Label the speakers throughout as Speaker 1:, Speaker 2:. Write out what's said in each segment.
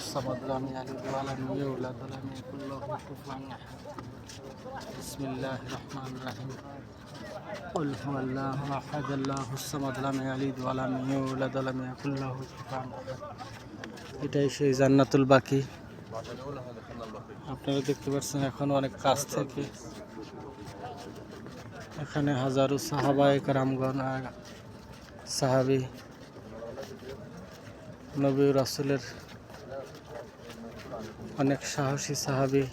Speaker 1: الصمد لم يلد ولم يولد ولم يكن له كفوا احد بسم الله الرحمن الرحيم قل هو الله احد الله الصمد لم يلد ولم يولد ولم يكن له كفوا احد এটাই সেই জান্নাতুল বাকি আপনারা দেখতে পাচ্ছেন এখন অনেক কাছ থেকে এখানে হাজারো সাহাবায়ে কারামগণ আর সাহাবি নবী রাসুলের অনেক সাহসী সাহাবি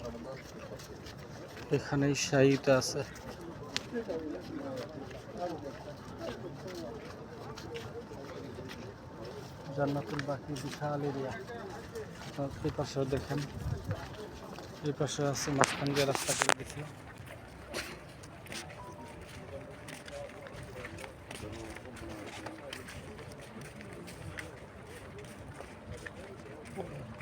Speaker 1: এখানেই শাহিদ আছে। জান্নাতুল বাকি বিশাল এরিয়া। এই পাশেও দেখেন। এই পাশে আছে মাঝখান দিয়ে রাস্তা করে দিচ্ছে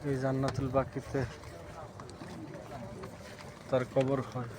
Speaker 1: এই জান্নাতুল বাকিতে তার কবর হয়।